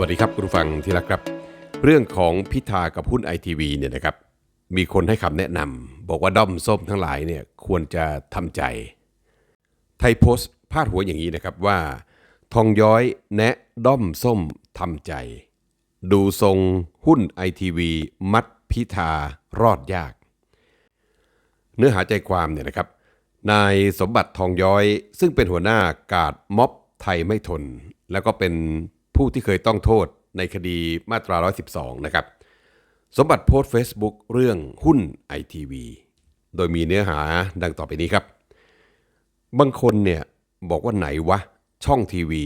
วัสดีครับคุณผู้ฟังที่รักครับ เรื่องของพิธากับหุ้นไอทีวีเนี่ยนะครับมีคนให้คำแนะนำบอกว่าด้อมส้มทั้งหลายเนี่ยควรจะทำใจ ไทยโพสต์พาดหัวอย่างนี้นะครับว่า ทองย้อยแนะด้อมส้มทำใจ ดูทรงหุ้นไอทีวีมัดพิธารอดยาก เนื้อหาใจความเนี่ยนะครับ นายสมบัติทองย้อยซึ่งเป็นหัวหน้ากาดม็อบไทยไม่ทน แล้วก็เป็น ผู้ที่เคยต้องโทษในคดีมาตรา 112 นะครับ สมบัติโพสต์ Facebook เรื่องหุ้นไอทีวีโดยมีเนื้อหาดังต่อไปนี้ครับ บางคนเนี่ยบอกว่าไหนวะ ช่องทีวี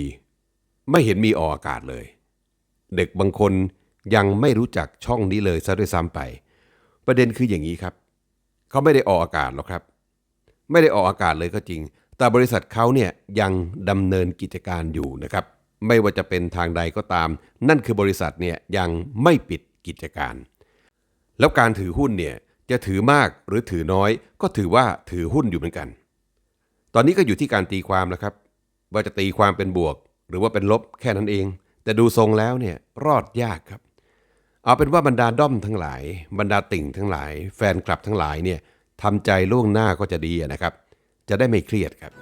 ไม่เห็นมีออกอากาศเลย เด็กบางคนยังไม่รู้จักช่องนี้เลยซะด้วยซ้ำไป ประเด็นคืออย่างนี้ครับ เขาไม่ได้ออกอากาศหรอกครับ ไม่ได้ออกอากาศเลยก็จริง แต่บริษัทเขาเนี่ยยังดำเนินกิจการอยู่นะครับ ไม่ว่าจะเป็นทางใดก็ตาม นั่นคือบริษัทเนี่ยยังไม่ปิดกิจการ แล้วการถือหุ้นเนี่ยจะถือมากหรือถือน้อย ก็ถือว่าถือหุ้นอยู่เหมือนกัน ตอนนี้ก็อยู่ที่การตีความแล้วครับ ว่าจะตีความเป็นบวก หรือว่าเป็นลบแค่นั้นเอง แต่ดูทรงแล้วเนี่ยรอดยากครับ เอาเป็นว่าบรรดาด้อมทั้งหลาย บรรดาติ่งทั้งหลาย แฟนคลับทั้งหลายเนี่ยทำใจล่วงหน้าก็จะดีนะครับ จะได้ไม่เครียดครับ